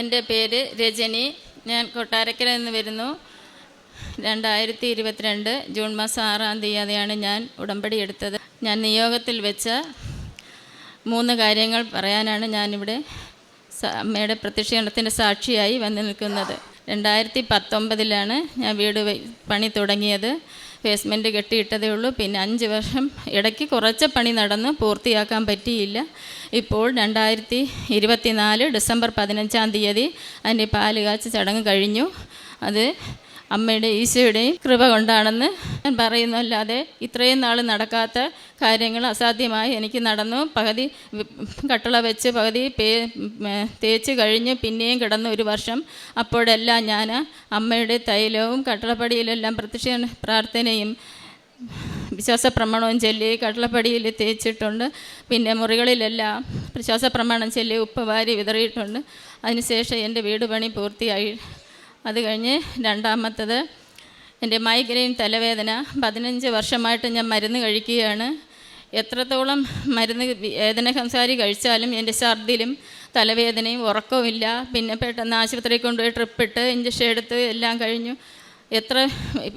എന്റെ പേര് രജനി. ഞാൻ കൊട്ടാരക്കര നിന്ന് വരുന്നു. രണ്ടായിരത്തി ഇരുപത്തിരണ്ട് ജൂൺ മാസം ആറാം തീയതിയാണ് ഞാൻ ഉടമ്പടി എടുത്തത്. ഞാൻ നിയോഗത്തിൽ വെച്ച മൂന്ന് കാര്യങ്ങൾ പറയാനാണ് ഞാനിവിടെ അമ്മയുടെ പ്രത്യക്ഷീകരണത്തിന്റെ സാക്ഷിയായി വന്നു നിൽക്കുന്നത്. രണ്ടായിരത്തി പത്തൊമ്പതിലാണ് ഞാൻ വീട് പണി തുടങ്ങിയത്. ബേസ്മെന്റ് കെട്ടിയിട്ടതേ ഉള്ളൂ. പിന്നെ അഞ്ച് വർഷം ഇടയ്ക്ക് കുറച്ച് പണി നടന്ന് പൂർത്തിയാക്കാൻ പറ്റിയില്ല. ഇപ്പോൾ രണ്ടായിരത്തി ഇരുപത്തി നാല് ഡിസംബർ പതിനഞ്ചാം തീയതി അതിന്റെ പാൽ കാച്ച് ചടങ്ങ് കഴിഞ്ഞു. അത് അമ്മയുടെ ഈശോയുടെയും കൃപ കൊണ്ടാണെന്ന് ഞാൻ പറയുന്നു. അല്ലാതെ ഇത്രയും നാൾ നടക്കാത്ത കാര്യങ്ങൾ അസാധ്യമായി എനിക്ക് നടന്നു. പകുതി കട്ടള വെച്ച് പകുതി പേ തേച്ച് കഴിഞ്ഞ് പിന്നെയും കിടന്നു ഒരു വർഷം. അപ്പോഴെല്ലാം ഞാൻ അമ്മയുടെ തൈലവും കട്ടളപ്പടിയിലെല്ലാം പ്രത്യക്ഷ പ്രാർത്ഥനയും വിശ്വാസ പ്രമാണവും ചൊല്ലി കടലപ്പടിയിൽ തേച്ചിട്ടുണ്ട്. പിന്നെ മുറികളിലെല്ലാം വിശ്വാസ പ്രമാണം ചൊല്ലി ഉപ്പ് വാരി വിതറിയിട്ടുണ്ട്. അതിനുശേഷം എന്റെ വീട് പണി പൂർത്തിയായി. അത് കഴിഞ്ഞ് രണ്ടാമത്തത് എന്റെ മൈഗ്രെയിൻ തലവേദന പതിനഞ്ച് വർഷമായിട്ട് ഞാൻ മരുന്ന് കഴിക്കുകയാണ്. എത്രത്തോളം മരുന്ന് വേദന സംസാരി കഴിച്ചാലും എന്റെ ഛർദിലും തലവേദനയും ഉറക്കവുമില്ല. പിന്നെ പെട്ടെന്ന് ആശുപത്രിയിൽ കൊണ്ടുപോയി ട്രിപ്പിട്ട് ഇഞ്ചക്ഷൻ എടുത്ത് എല്ലാം കഴിഞ്ഞു. എത്ര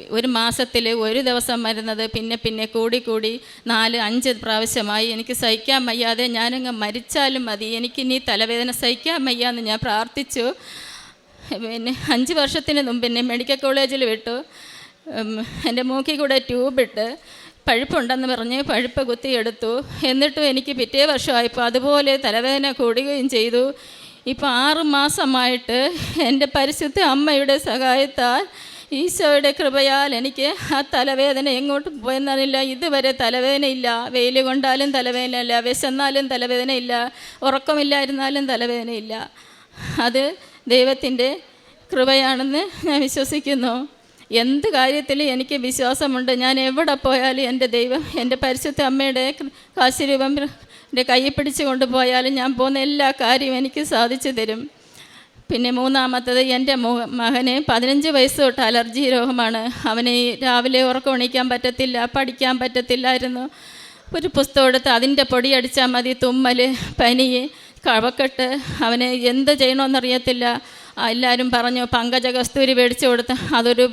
ഒരു മാസത്തിൽ ഒരു ദിവസം വരുന്നത് പിന്നെ പിന്നെ കൂടി കൂടി നാല് അഞ്ച് പ്രാവശ്യമായി. എനിക്ക് സഹിക്കാൻ വയ്യാതെ ഞാനങ്ങ് മരിച്ചാലും മതി. എനിക്കിനി തലവേദന സഹിക്കാൻ വയ്യാന്ന് ഞാൻ പ്രാർത്ഥിച്ചു. പിന്നെ അഞ്ച് വർഷത്തിന് മുമ്പ് എന്നെ മെഡിക്കൽ കോളേജിൽ വിട്ടു. എന്റെ മൂക്കിൽ കൂടെ ട്യൂബ് ഇട്ട് പഴുപ്പുണ്ടെന്ന് പറഞ്ഞ് പഴുപ്പ് കുത്തിയെടുത്തു. എന്നിട്ടും എനിക്ക് പിറ്റേ വർഷമായപ്പോൾ അതുപോലെ തലവേദന കൂടുകയും ചെയ്തു. ഇപ്പോൾ ആറ് മാസമായിട്ട് എന്റെ പരിശുദ്ധ അമ്മയുടെ സഹായത്താൽ ഈശോയുടെ കൃപയാൽ എനിക്ക് ആ തലവേദന എങ്ങോട്ട് പോയെന്നറിയില്ല. ഇതുവരെ തലവേദനയില്ല വെയിൽ കൊണ്ടാലും തലവേദനയില്ല വിശന്നാലും തലവേദനയില്ല ഉറക്കമില്ലായിരുന്നാലും തലവേദനയില്ല അത് ദൈവത്തിന്റെ കൃപയാണെന്ന് ഞാൻ വിശ്വസിക്കുന്നു. എന്ത് കാര്യത്തിൽ എനിക്ക് വിശ്വാസമുണ്ട് ഞാൻ എവിടെ പോയാലും എന്റെ ദൈവം എന്റെ പരിശുദ്ധ അമ്മയുടെ കാശിരൂപം എന്റെ കൈ പിടിച്ച് കൊണ്ടുപോയാലും ഞാൻ പോകുന്ന എല്ലാ കാര്യവും എനിക്ക് സാധിച്ചു തരും. പിന്നെ മൂന്നാമത്തത് എന്റെ മകന് പതിനഞ്ച് വയസ്സ് തൊട്ട് അലർജി രോഗമാണ്. അവന് രാവിലെ ഉറക്കം ഉണിക്കാൻ പറ്റത്തില്ല പഠിക്കാൻ പറ്റത്തില്ലായിരുന്നു. ഒരു പുസ്തകം എടുത്ത് അതിന്റെ പൊടി അടിച്ചാൽ മതി തുമ്മൽ പനി കവക്കെട്ട് അവനെ എന്ത് ചെയ്യണമെന്നറിയത്തില്ല. എല്ലാവരും പറഞ്ഞു പങ്കജ കസ്തൂരി മേടിച്ചു കൊടുത്ത് അതൊരു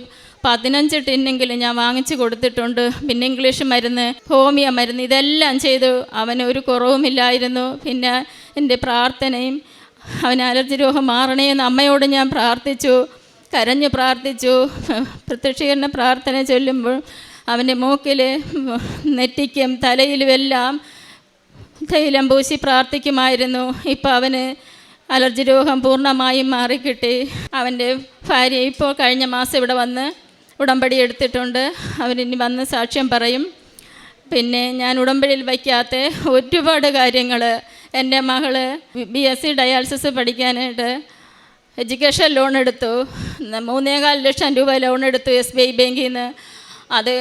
പതിനഞ്ച് ടിന്നെങ്കിലും ഞാൻ വാങ്ങിച്ചു കൊടുത്തിട്ടുണ്ട്. പിന്നെ ഇംഗ്ലീഷ് മരുന്ന് ഹോമിയ മരുന്ന് ഇതെല്ലാം ചെയ്തു. അവന് ഒരു കുറവുമില്ലായിരുന്നു. പിന്നെ എന്റെ പ്രാർത്ഥനയും അവന് അലർജി രോഗം മാറണേ എന്ന് അമ്മയോട് ഞാൻ പ്രാർത്ഥിച്ചു. കരഞ്ഞു പ്രാർത്ഥിച്ചു. പ്രത്യക്ഷീകരണ പ്രാർത്ഥന ചൊല്ലുമ്പോൾ അവന്റെ മൂക്കിൽ നെറ്റിക്കും തലയിലും എല്ലാം തൈലം പൂശി പ്രാർത്ഥിക്കുമായിരുന്നു. ഇപ്പം അവന് അലർജി രോഗം പൂർണമായും മാറിക്കിട്ടി. അവന്റെ ഭാര്യ ഇപ്പോൾ കഴിഞ്ഞ മാസം ഇവിടെ വന്ന് ഉടമ്പടി എടുത്തിട്ടുണ്ട്. അവരിനി വന്ന് സാക്ഷ്യം പറയും. പിന്നെ ഞാൻ ഉടമ്പടിയിൽ വയ്ക്കാത്ത ഒരുപാട് കാര്യങ്ങൾ എന്റെ മകൾ ബി എസ് സി ഡയാലിസിസ് പഠിക്കാനായിട്ട് എഡ്യൂക്കേഷൻ ലോൺ എടുത്തു. മൂന്നേകാൽ ലക്ഷം രൂപ ലോൺ എടുത്തു എസ് ബി ഐ ബാങ്കിൽ നിന്ന് അത്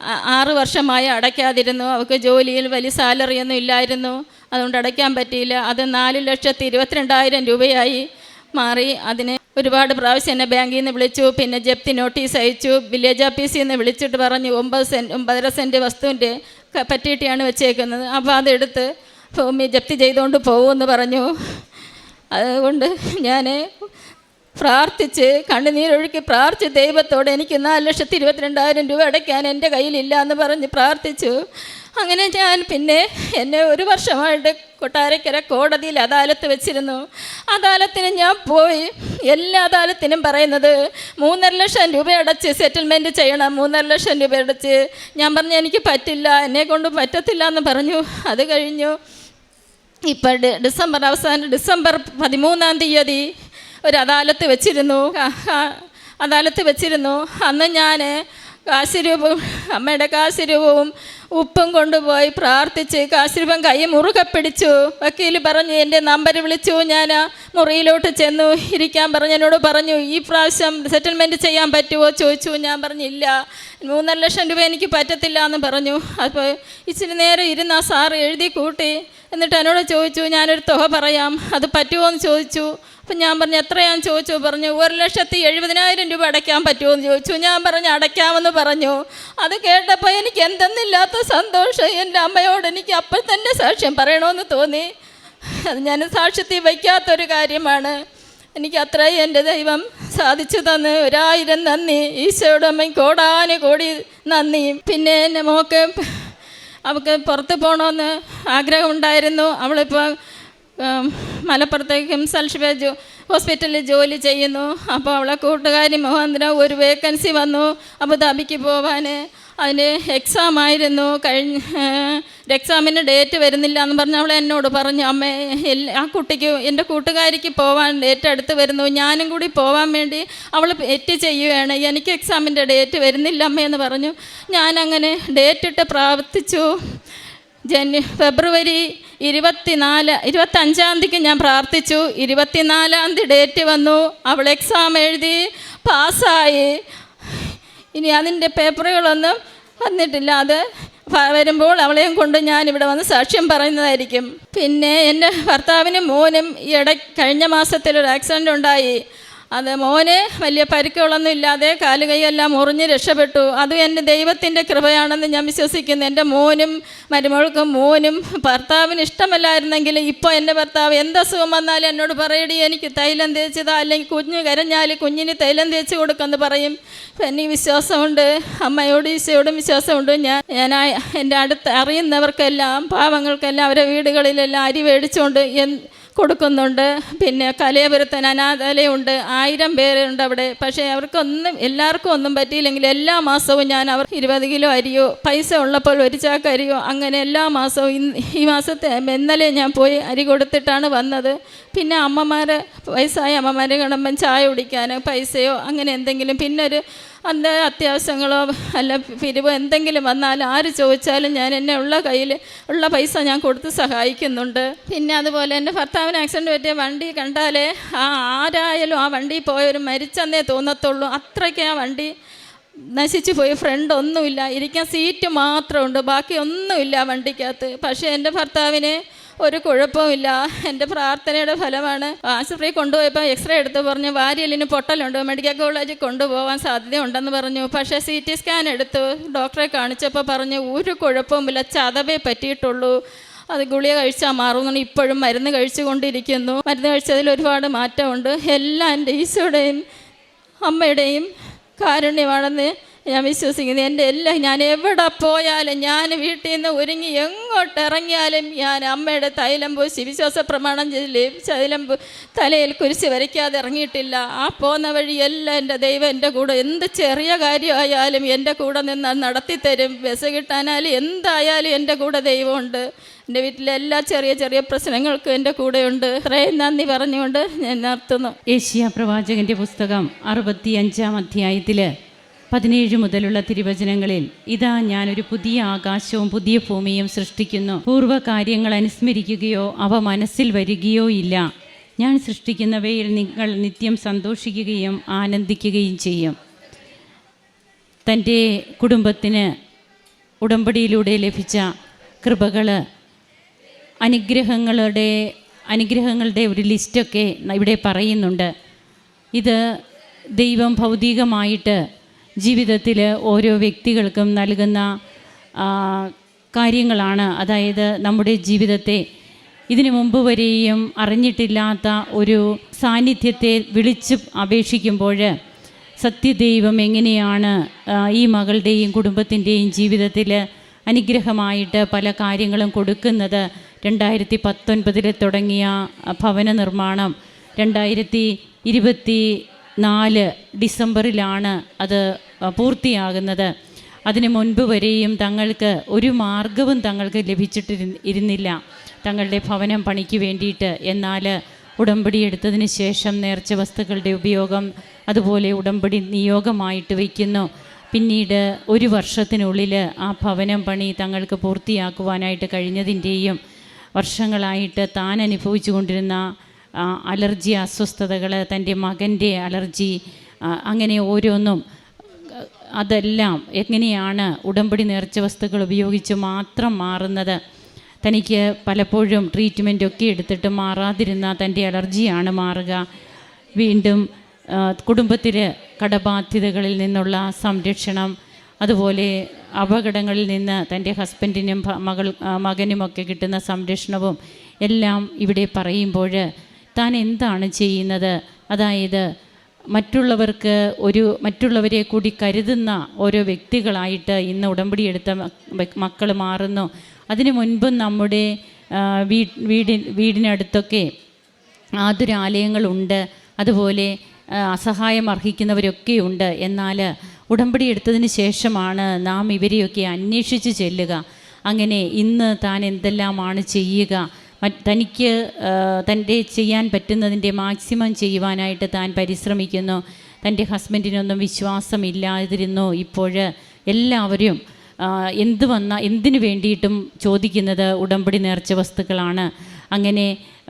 ആറ് വർഷമായി അടയ്ക്കാതിരുന്നു. അവൾക്ക് ജോലിയിൽ വലിയ സാലറിയൊന്നും ഇല്ലായിരുന്നു. അതുകൊണ്ട് അടയ്ക്കാൻ പറ്റിയില്ല. അത് നാല് ലക്ഷത്തി ഇരുപത്തിരണ്ടായിരം രൂപയായി മാറി. അതിന് ഒരുപാട് പ്രാവശ്യം എന്നെ ബാങ്കിൽ നിന്ന് വിളിച്ചു. പിന്നെ ജപ്തി നോട്ടീസ് അയച്ചു. വില്ലേജ് ഓഫീസിൽ നിന്ന് വിളിച്ചിട്ട് പറഞ്ഞു ഒമ്പത് സെന്റ് ഒമ്പതര സെന്റ് വസ്തുവിന്റെ പറ്റിയിട്ടാണ് വെച്ചേക്കുന്നത്. അപ്പോൾ അതെടുത്ത് ഭൂമി ജപ്തി ചെയ്തുകൊണ്ട് പോകുമെന്ന് പറഞ്ഞു. അതുകൊണ്ട് ഞാൻ പ്രാർത്ഥിച്ച് കണ്ണുനീരൊഴുക്കി പ്രാർത്ഥിച്ച് ദൈവത്തോട് എനിക്ക് നാല് ലക്ഷത്തി ഇരുപത്തിരണ്ടായിരം രൂപ അടയ്ക്കാൻ എന്റെ കയ്യിലില്ല എന്ന് പറഞ്ഞ് പ്രാർത്ഥിച്ചു. അങ്ങനെ ഞാൻ പിന്നെ എന്നെ ഒരു വർഷമായിട്ട് കൊട്ടാരക്കര കോടതിയിൽ അദാലത്ത് വെച്ചിരുന്നു. അദാലത്തിന് ഞാൻ പോയി. എല്ലാ അദാലത്തിനും പറയുന്നത് മൂന്നര ലക്ഷം രൂപ അടച്ച് സെറ്റിൽമെന്റ് ചെയ്യണം. മൂന്നര ലക്ഷം രൂപ അടച്ച്. ഞാൻ പറഞ്ഞു എനിക്ക് പറ്റില്ല. എന്നെ കൊണ്ട് പറ്റത്തില്ല എന്ന് പറഞ്ഞു. അത് കഴിഞ്ഞു. ഇപ്പം ഡിസംബർ അവസാനം ഡിസംബർ പതിമൂന്നാം തീയതി ഒരു അദാലത്ത് വെച്ചിരുന്നു അദാലത്ത് വെച്ചിരുന്നു. അന്ന് ഞാൻ കാശിരൂപവും അമ്മയുടെ കാശിരൂപവും ഉപ്പും കൊണ്ടുപോയി പ്രാർത്ഥിച്ച് കാശിരൂപം കൈ മുറുകെ പിടിച്ചു. വക്കീൽ പറഞ്ഞു എന്റെ നമ്പർ വിളിച്ചു. ഞാൻ മുറിയിലോട്ട് ചെന്നു. ഇരിക്കാൻ പറഞ്ഞു. എന്നോട് പറഞ്ഞു ഈ പ്രാവശ്യം സെറ്റിൽമെന്റ് ചെയ്യാൻ പറ്റുമോ ചോദിച്ചു. ഞാൻ പറഞ്ഞില്ല മൂന്നര ലക്ഷം രൂപ എനിക്ക് പറ്റത്തില്ല എന്ന് പറഞ്ഞു. അപ്പോൾ ഇച്ചിരി നേരം ഇരുന്ന് സാറ് എഴുതി കൂട്ടി. എന്നിട്ട് എന്നോട് ചോദിച്ചു ഞാനൊരു തുക പറയാം. അത് പറ്റുമോ എന്ന് ചോദിച്ചു. അപ്പം ഞാൻ പറഞ്ഞു എത്രയാന്ന് ചോദിച്ചു. പറഞ്ഞു ഒരു ലക്ഷത്തി എഴുപതിനായിരം രൂപ അടയ്ക്കാൻ പറ്റുമോ എന്ന് ചോദിച്ചു. ഞാൻ പറഞ്ഞു അടയ്ക്കാമെന്ന് പറഞ്ഞു. അത് കേട്ടപ്പോൾ എനിക്ക് എന്തെന്നില്ലാത്ത സന്തോഷം. എന്റെ അമ്മയോട് എനിക്ക് അപ്പോൾ തന്നെ സാക്ഷ്യം പറയണമെന്ന് തോന്നി. അത് ഞാൻ സാക്ഷ്യത്തിൽ വയ്ക്കാത്തൊരു കാര്യമാണ്. എനിക്ക് അത്രയും എന്റെ ദൈവം സാധിച്ചു തന്ന്. ഒരായിരം നന്ദി. ഈശോയുടെ അമ്മയും കോടാന് കോടി നന്ദി. പിന്നെ എന്റെ മോക്ക് അവൾക്ക് പുറത്ത് പോകണമെന്ന് ആഗ്രഹമുണ്ടായിരുന്നു. അവളിപ്പോൾ മലപ്പുറത്തേക്കും സൽഷിബ ജോ ഹോസ്പിറ്റലിൽ ജോലി ചെയ്യുന്നു. അപ്പോൾ അവളെ കൂട്ടുകാരി മുഖാന്തരം ഒരു വേക്കൻസി വന്നു. അബുദാബിക്ക് പോവാൻ. അതിന് എക്സാം ആയിരുന്നു. കഴിഞ്ഞ എക്സാമിന് ഡേറ്റ് വരുന്നില്ല എന്ന് പറഞ്ഞ് അവൾ എന്നോട് പറഞ്ഞു അമ്മ ആ കുട്ടിക്ക് എന്റെ കൂട്ടുകാരിക്ക് പോവാൻ ഡേറ്റ് അടുത്ത് വരുന്നു. ഞാനും കൂടി പോവാൻ വേണ്ടി അവൾ എറ്റ് ചെയ്യുകയാണ്. എനിക്ക് എക്സാമിന്റെ ഡേറ്റ് വരുന്നില്ല അമ്മയെന്ന് പറഞ്ഞു. ഞാനങ്ങനെ ഡേറ്റ് ഇട്ട് പ്രാർത്ഥിച്ചു. ജനു ഫെബ്രുവരി ഇരുപത്തിനാല് ഇരുപത്തഞ്ചാം തീയതിക്ക് ഞാൻ പ്രാർത്ഥിച്ചു. ഇരുപത്തിനാലാം തീയതി ഡേറ്റ് വന്നു. അവൾ എക്സാം എഴുതി പാസ്സായി. ഇനി അതിന്റെ പേപ്പറുകളൊന്നും വന്നിട്ടില്ല. അത് വരുമ്പോൾ അവളെയും കൊണ്ട് ഞാൻ ഇവിടെ വന്ന് സാക്ഷ്യം പറയുന്നതായിരിക്കും. പിന്നെ എന്റെ ഭർത്താവിനും മോനും ഈ ഇട കഴിഞ്ഞ മാസത്തിൽ ഒരു ആക്സിഡന്റ് ഉണ്ടായി. അത് മോന് വലിയ പരിക്കുകളൊന്നും ഇല്ലാതെ കാലുകൈയെല്ലാം മുറിഞ്ഞ് രക്ഷപ്പെട്ടു. അത് എന്റെ ദൈവത്തിന്റെ കൃപയാണെന്ന് ഞാൻ വിശ്വസിക്കുന്നു. എന്റെ മോനും മരുമകൾക്കും മോനും ഭർത്താവിന് ഇഷ്ടമല്ലായിരുന്നെങ്കിൽ ഇപ്പോൾ എന്റെ ഭർത്താവ് എന്ത് അസുഖം വന്നാലും എന്നോട് പറയടി എനിക്ക് തൈലം തേച്ചതാ അല്ലെങ്കിൽ കുഞ്ഞ് കരഞ്ഞാൽ കുഞ്ഞിന് തൈലം തേച്ച് കൊടുക്കുമെന്ന് പറയും. എനിക്ക് വിശ്വാസമുണ്ട് അമ്മയോടും ഈശയോടും വിശ്വാസമുണ്ട്. ഞാൻ ഞാൻ എന്റെ അടുത്ത് അറിയുന്നവർക്കെല്ലാം പാവങ്ങൾക്കെല്ലാം അവരെ വീടുകളിലെല്ലാം അരി മേടിച്ചുകൊണ്ട് കൊടുക്കുന്നുണ്ട്. പിന്നെ കലയപുരത്തൻ അനാഥാലയമുണ്ട്. ആയിരം പേരുണ്ട് അവിടെ. പക്ഷേ അവർക്കൊന്നും എല്ലാവർക്കും ഒന്നും പറ്റിയില്ലെങ്കിൽ എല്ലാ മാസവും ഞാൻ അവർ ഇരുപത് കിലോ അരിയോ പൈസ ഉള്ളപ്പോൾ ഒരു ചാക്ക് അരിയോ അങ്ങനെ എല്ലാ മാസവും ഈ മാസത്തെ ഇന്നലെ ഞാൻ പോയി അരി കൊടുത്തിട്ടാണ് വന്നത്. പിന്നെ അമ്മമാരെ വയസ്സായ അമ്മമാരെ കാണുമ്പം ചായ കുടിക്കാൻ പൈസയോ അങ്ങനെ എന്തെങ്കിലും. പിന്നെ ഒരു അന്ത അത്യാവശ്യങ്ങളോ അല്ല പിരിവോ എന്തെങ്കിലും വന്നാൽ ആര് ചോദിച്ചാലും ഞാൻ എന്നെ ഉള്ള കയ്യിൽ ഉള്ള പൈസ ഞാൻ കൊടുത്ത് സഹായിക്കുന്നുണ്ട്. പിന്നെ അതുപോലെ എന്റെ ഭർത്താവിന് ആക്സിഡന്റ് പറ്റിയ വണ്ടി കണ്ടാലേ ആ ആരായാലും ആ വണ്ടി പോയൊരു മരിച്ചെന്നേ തോന്നത്തുള്ളൂ. അത്രയ്ക്ക് ആ വണ്ടി നശിച്ചു പോയി. ഫ്രണ്ട് ഒന്നുമില്ല. ഇരിക്കാൻ സീറ്റ് മാത്രമുണ്ട്. ബാക്കി ഒന്നുമില്ല വണ്ടിക്കകത്ത്. പക്ഷേ എന്റെ ഭർത്താവിന് ഒരു കുഴപ്പമില്ല എന്റെ പ്രാർത്ഥനയുടെ ഫലമാണ് ആശുപത്രിയിൽ കൊണ്ടുപോയപ്പോൾ എക്സ്റേ എടുത്ത് പറഞ്ഞു വാരിയലിന് പൊട്ടലുണ്ട് മെഡിക്കൽ കോളേജിൽ കൊണ്ടുപോകാൻ സാധ്യതയുണ്ടെന്ന് പറഞ്ഞു. പക്ഷേ സി ടി സ്കാൻ എടുത്തു. ഡോക്ടറെ കാണിച്ചപ്പോൾ പറഞ്ഞു ഒരു കുഴപ്പവുമില്ല ചതവേ പറ്റിയിട്ടുള്ളൂ. അത് ഗുളിക കഴിച്ചാൽ മാറുമെന്നാണ് ഇപ്പോഴും മരുന്ന് കഴിച്ചുകൊണ്ടിരിക്കുന്നു. മരുന്ന് കഴിച്ചതിൽ ഒരുപാട് മാറ്റമുണ്ട്. എല്ലാം എന്റെ ഈശോയുടെയും അമ്മയുടെയും കാരുണ്യമാണെന്ന് ഞാൻ വിശ്വസിക്കുന്നു. എന്റെ എല്ലാം ഞാൻ എവിടെ പോയാലും ഞാൻ വീട്ടിൽ നിന്ന് ഒരുങ്ങി എങ്ങോട്ട് ഇറങ്ങിയാലും ഞാൻ അമ്മയുടെ തൈലം പൂശി വിശ്വാസ പ്രമാണം തൈലം തലയിൽ കുരിശ് വരയ്ക്കാതെ ഇറങ്ങിയിട്ടില്ല. ആ പോന്ന വഴി എല്ലാം എന്റെ ദൈവം എന്റെ കൂടെ എന്ത് ചെറിയ കാര്യമായാലും എന്റെ കൂടെ നിന്ന് നടത്തിത്തരും. ബസ് കിട്ടാനായാലും എന്തായാലും എന്റെ കൂടെ ദൈവമുണ്ട്. എന്റെ വീട്ടിലെ എല്ലാ ചെറിയ ചെറിയ പ്രശ്നങ്ങൾക്കും എന്റെ കൂടെയുണ്ട്. ഇത്രയും നന്ദി പറഞ്ഞുകൊണ്ട് ഞാൻ നിർത്തുന്നു. ഏഷ്യ പ്രവാചകന്റെ പുസ്തകം അറുപത്തി അഞ്ചാം അധ്യായത്തിൽ പതിനേഴ് മുതലുള്ള തിരുവചനങ്ങളിൽ ഇതാ ഞാൻ ഒരു പുതിയ ആകാശവും പുതിയ ഭൂമിയും സൃഷ്ടിക്കുന്നു. പൂർവകാര്യങ്ങൾ അനുസ്മരിക്കുകയോ അവ മനസ്സിൽ വരികയോ ഇല്ല. ഞാൻ സൃഷ്ടിക്കുന്നവയിൽ നിങ്ങൾ നിത്യം സന്തോഷിക്കുകയും ആനന്ദിക്കുകയും ചെയ്യും. തന്റെ കുടുംബത്തിന് ഉടമ്പടിയിലൂടെ ലഭിച്ച കൃപകൾ അനുഗ്രഹങ്ങളുടെ അനുഗ്രഹങ്ങളുടെ ഒരു ലിസ്റ്റൊക്കെ ഇവിടെ പറയുന്നുണ്ട്. ഇത് ദൈവം ഭൗതികമായിട്ട് ജീവിതത്തിൽ ഓരോ വ്യക്തികൾക്കും നൽകുന്ന കാര്യങ്ങളാണ്. അതായത് നമ്മുടെ ജീവിതത്തെ ഇതിനു മുമ്പ് വരെയും അറിഞ്ഞിട്ടില്ലാത്ത ഒരു സാന്നിധ്യത്തെ വിളിച്ച് അപേക്ഷിക്കുമ്പോൾ സത്യദൈവം എങ്ങനെയാണ് ഈ മകളുടെയും കുടുംബത്തിന്റെയും ജീവിതത്തിൽ അനുഗ്രഹമായിട്ട് പല കാര്യങ്ങളും കൊടുക്കുന്നത്. രണ്ടായിരത്തി പത്തൊൻപതിൽ തുടങ്ങിയ ഭവന നിർമ്മാണം. രണ്ടായിരത്തി ഇരുപത്തി നാല് ഡിസംബറിലാണ് അത് പൂർത്തിയാകുന്നത്. അതിന് മുൻപ് വരെയും തങ്ങൾക്ക് ഒരു മാർഗവും തങ്ങൾക്ക് ലഭിച്ചിട്ട് ഇരുന്നില്ല. തങ്ങളുടെ ഭവനം പണിക്ക് വേണ്ടിയിട്ട്. എന്നാൽ ഉടമ്പടി എടുത്തതിന് ശേഷം നേർച്ച വസ്തുക്കളുടെ ഉപയോഗം അതുപോലെ ഉടമ്പടി നിയോഗമായിട്ട് വയ്ക്കുന്നു. പിന്നീട് ഒരു വർഷത്തിനുള്ളിൽ ആ ഭവനം പണി തങ്ങൾക്ക് പൂർത്തിയാക്കുവാനായിട്ട് കഴിഞ്ഞതിന്റെയും വർഷങ്ങളായിട്ട് താൻ അനുഭവിച്ചു കൊണ്ടിരുന്ന അലർജി അസ്വസ്ഥതകൾ തന്റെ മകന്റെ അലർജി അങ്ങനെ ഓരോന്നും അതെല്ലാം എങ്ങനെയാണ് ഉടമ്പടി നേർച്ച വസ്തുക്കൾ ഉപയോഗിച്ച് മാത്രം മാറുന്നത്? തനിക്ക് പലപ്പോഴും ട്രീറ്റ്മെന്റൊക്കെ എടുത്തിട്ട് മാറാതിരുന്ന തന്റെ അലർജിയാണ് മാറുക. വീണ്ടും കുടുംബത്തിലെ കടബാധ്യതകളിൽ നിന്നുള്ള സംരക്ഷണം അതുപോലെ അപകടങ്ങളിൽ നിന്ന് തന്റെ ഹസ്ബൻഡിനും മകൾ മകനുമൊക്കെ കിട്ടുന്ന സംരക്ഷണവും എല്ലാം ഇവിടെ പറയുമ്പോൾ താൻ എന്താണ് ചെയ്യുന്നത്? അതായത് മറ്റുള്ളവർക്ക് ഒരു മറ്റുള്ളവരെ കൂടി കരുതുന്ന ഓരോ വ്യക്തികളായിട്ട് ഇന്ന് ഉടമ്പടി എടുത്ത മക്കൾ മാറുന്നു. അതിനു മുൻപും നമ്മുടെ വീ വീടി വീടിനടുത്തൊക്കെ ആതുരാലയങ്ങളുണ്ട് അതുപോലെ അസഹായം അർഹിക്കുന്നവരൊക്കെയുണ്ട്. എന്നാൽ ഉടമ്പടി എടുത്തതിന് ശേഷമാണ് നാം ഇവരെയൊക്കെ അന്വേഷിച്ച് ചെല്ലുക. അങ്ങനെ ഇന്ന് താൻ എന്തെല്ലാമാണ് ചെയ്യുക? തനിക്ക് തന്റെ ചെയ്യാൻ പറ്റുന്നതിന്റെ മാക്സിമം ചെയ്യുവാനായിട്ട് താൻ പരിശ്രമിക്കുന്നു. തന്റെ ഹസ്ബൻഡിനൊന്നും വിശ്വാസമില്ലാതിരുന്നു. ഇപ്പോൾ എല്ലാവരും എന്ത് വന്ന എന്തിനു വേണ്ടിയിട്ടും ചോദിക്കുന്നത് ഉടമ്പടി നേർച്ച വസ്തുക്കളാണ്. അങ്ങനെ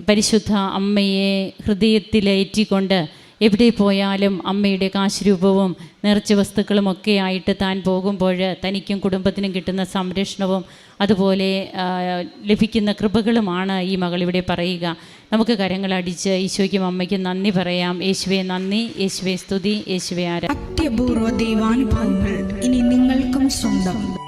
പരിശുദ്ധ അമ്മയെ ഹൃദയത്തിലേറ്റിക്കൊണ്ട് എവിടെ പോയാലും അമ്മയുടെ കാശുരൂപവും നിറച്ച വസ്തുക്കളും ഒക്കെ ആയിട്ട് താൻ പോകുമ്പോൾ തനിക്കും കുടുംബത്തിനും കിട്ടുന്ന സംരക്ഷണവും അതുപോലെ ലഭിക്കുന്ന കൃപകളുമാണ് ഈ മകൾ ഇവിടെ പറയുക. നമുക്ക് കരങ്ങൾ അടിച്ച് ഈശോയ്ക്കും അമ്മയ്ക്കും നന്ദി പറയാം. യേശുവെ നന്ദി. യേശുവെ സ്തുതി. യേശുവെ ആരാ ദൈവാനുഭവങ്ങൾ ഇനി നിങ്ങൾക്കും സ്വന്തം.